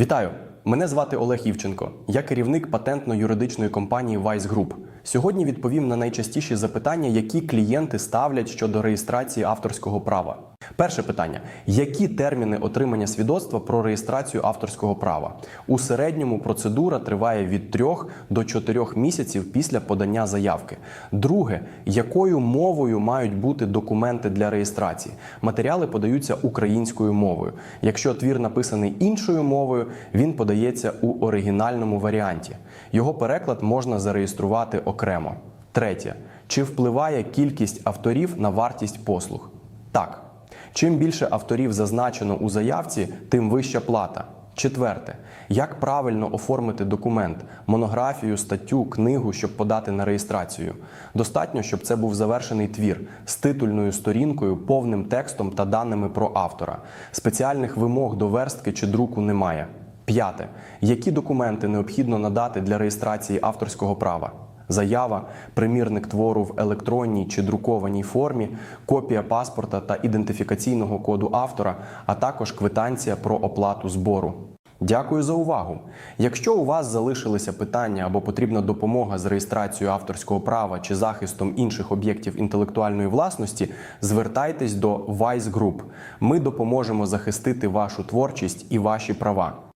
Вітаю! Мене звати Олег Івченко. Я керівник патентно-юридичної компанії Vice Group. Сьогодні відповім на найчастіші запитання, які клієнти ставлять щодо реєстрації авторського права. Перше питання: які терміни отримання свідоцтва про реєстрацію авторського права? У середньому процедура триває від 3 до 4 місяців після подання заявки. Друге, якою мовою мають бути документи для реєстрації? Матеріали подаються українською мовою. Якщо твір написаний іншою мовою, він подається у оригінальному варіанті. Його переклад можна зареєструвати окремо. Третє, чи впливає кількість авторів на вартість послуг? Так. Чим більше авторів зазначено у заявці, тим вища плата. Четверте, як правильно оформити документ, монографію, статтю, книгу, щоб подати на реєстрацію? Достатньо, щоб це був завершений твір з титульною сторінкою, повним текстом та даними про автора. Спеціальних вимог до верстки чи друку немає. П'яте. Які документи необхідно надати для реєстрації авторського права? Заява, примірник твору в електронній чи друкованій формі, копія паспорта та ідентифікаційного коду автора, а також квитанція про оплату збору. Дякую за увагу. Якщо у вас залишилися питання або потрібна допомога з реєстрацією авторського права чи захистом інших об'єктів інтелектуальної власності, звертайтесь до Vice Group. Ми допоможемо захистити вашу творчість і ваші права.